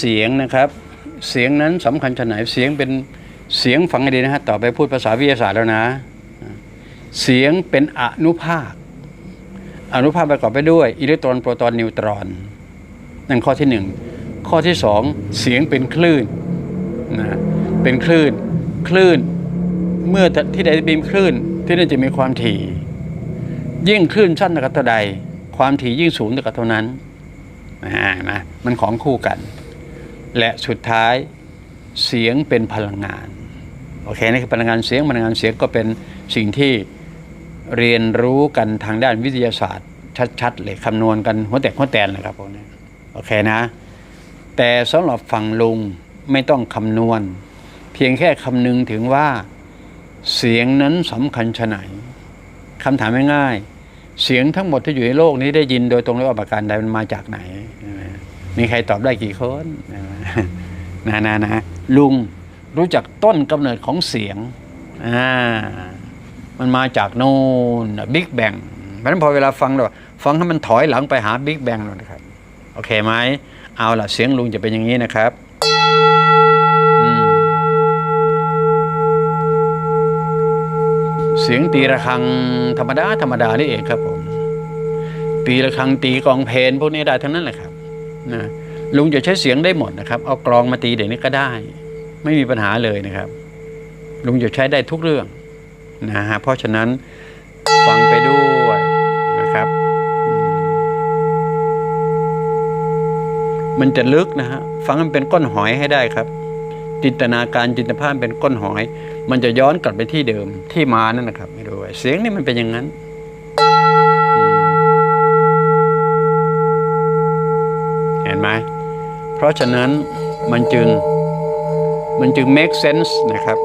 เสียงนะครับ เสียงนั้นสำคัญชะไหนเสียงเป็นเสียงฟังให้ดีนะฮะต่อไปพูดภาษาวิทยาศาสตร์แล้วนะ เสียงเป็นอนุภาค อนุภาคประกอบไปด้วยอิเล็กตรอนโปรตอนนิวตรอนนั่นข้อที่หนึ่งข้อที่สองเสียงเป็นคลื่นนะเป็นคลื่นคลื่น เมื่อที่ใดมีคลื่นที่นั่นจะมีความถี่ ยิ่งคลื่นสั้นกับเท่าใด ความถี่ยิ่งสูงกับเท่านั้นอ่านะมันของคู่กัน และสุดท้ายเสียงเป็นพลังงานโอเคนี่คือพลังงานเสียงพลังงานเสียงก็เป็นสิ่งที่เรียนรู้กันทางด้านวิทยาศาสตร์ ชัดๆเลยคำนวณกันหัวแตกหัวแตนเลยครับพวกนี้โอเคนะ แต่สำหรับฝั่งลุงไม่ต้องคำนวณ เพียงแค่คำนึงถึงว่าเสียงนั้นสำคัญชะไหนคำถามง่ายๆเสียงทั้งหมดที่อยู่ในโลกนี้ได้ยินโดยตรงหรือว่าประการใดมันมาจากไหน มีใครตอบได้กี่คนน นะนะนะลุงรู้จักต้นกำเนิดของเสียงอ่ามันมาจากโน่นบิ๊กแบงเพราะฉะนั้นพอเวลาฟังเราฟังให้มันถอยหลังไปหาบิ๊กแบงเลยนะครับโอเคไหมเอาล่ะเสียงลุงจะเป็นอย่างนี้นะครับเสียงตีระฆังธรรมดาธรรมดานี่เองครับผมตีระฆังตีกองเพลนพวกนี้ได้ทั้งนั้นแหละครับนะ ลุงจะใช้เสียงได้หมดนะครับ เอากลองมาตีเดี๋ยวนี้ก็ได้ ไม่มีปัญหาเลยนะครับ ลุงจะใช้ได้ทุกเรื่องนะฮะเพราะฉะนั้นฟังไปด้วยนะครับ มันจะลึกนะฮะฟังมันเป็นก้นหอยให้ได้ครับ จินตนาการจินตภาพเป็นก้นหอย มันจะย้อนกลับไปที่เดิมที่มานั่นนะครับไม่รู้ว่าเสียงนี่มันเป็นอย่างนั้นเห็นไหม เพราะฉะนั้นมันจึงมันจึง make sense นะครับ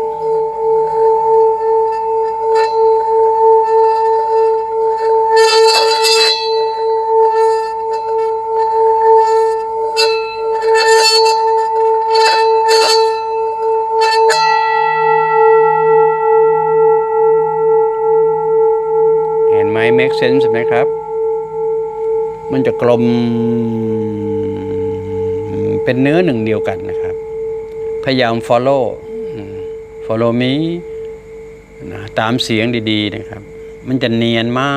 เห็นไหม make sense ไหมครับ มันจะกลม เป็นเนื้อหนึ่งเดียวกันนะครับ พยายาม follow follow me นะตามเสียงดี ๆ นะครับ มันจะเนียนมา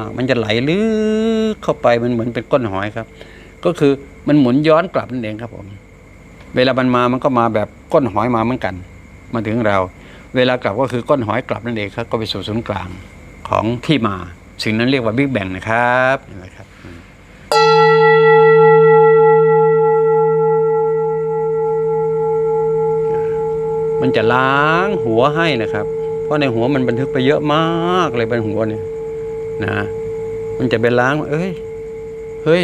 ก มันจะไหลลึกเข้าไปมันเหมือนเป็นก้นหอยครับ ก็คือมันหมุนย้อนกลับนั่นเองครับผม เวลามันมามันก็มาแบบก้นหอยมาเหมือนกัน มาถึงเรา เวลากลับก็คือก้นหอยกลับนั่นเองครับ ก็ไปสู่ศูนย์กลางของที่มา สิ่งนั้นเรียกว่าบิ๊กแบงนะครับนไหมครับ จะล้างหัวให้นะครับ เพราะในหัวมันบันทึกไปเยอะมากเลยบนหัวเนี่ยนะ มันจะไปล้าง เอ้ย เฮ้ย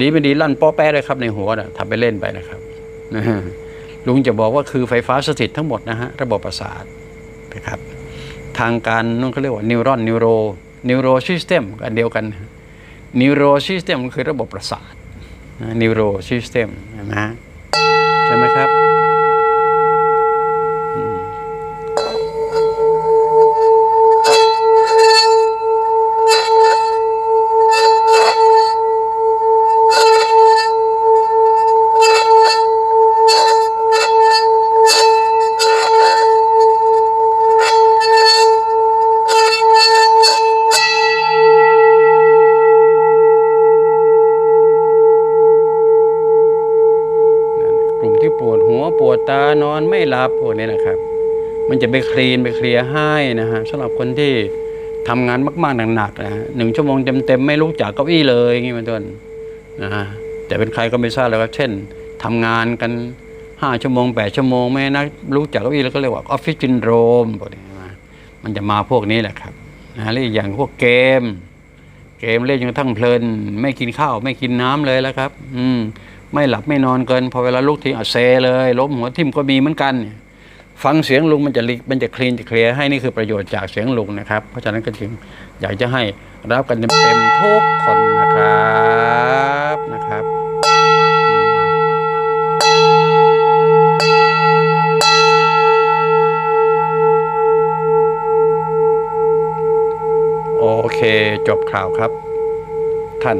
ดีไม่ดีลั่นป้อแป้เลยครับในหัวนะทำไปเล่นไปนะครับนะลุงจะบอกว่าคือไฟฟ้าสถิตทั้งหมดนะฮะระบบประสาทนะครับ ทางการนั่นเขาเรียกว่านิวรอนนิวโรนิวโรซิสเต็มอันเดียวกันนิวโรซิสเต็มคือระบบประสาทนิวโรซิสเต็มนะฮะใช่ไหมครับ ตานอนไม่หลับพวกนี้นะครับ มันจะไปคลีนไปเคลียร์ให้นะฮะสำหรับคนที่ทำงานมากๆหนักๆนะฮะหนึ่งชั่วโมงเต็มๆไม่ลุกจากเก้าอี้เลยอย่างนี้เป็นต้นนะฮะแต่เป็นใครก็ไม่ทราบแล้วครับ เช่นทำงานกันห้าชั่วโมงแปดชั่วโมงไม่นะลุกจากเก้าอี้แล้วก็เรียกว่าออฟฟิศซินโดรมพวกนี้นะมันจะมาพวกนี้แหละครับนะฮะและอีกอย่างพวกเกม เกมเล่นจนกระทั่งเพลิน ไม่กินข้าวไม่กินน้ำเลยแล้วครับ อืม ไม่หลับไม่นอนเกิน พอเวลาลุกทีอะเซเลยล้มหัวทิ่มก็มีเหมือนกันฟังเสียงลุงมันจะลิมันจะคลีนจะเคลียร์ให้นี่คือประโยชน์จากเสียงลุงนะครับ เพราะฉะนั้นก็จึงอยากจะให้รับกันเต็มๆทุกคนนะครับนะครับโอเคจบข่าวครับ ท่าน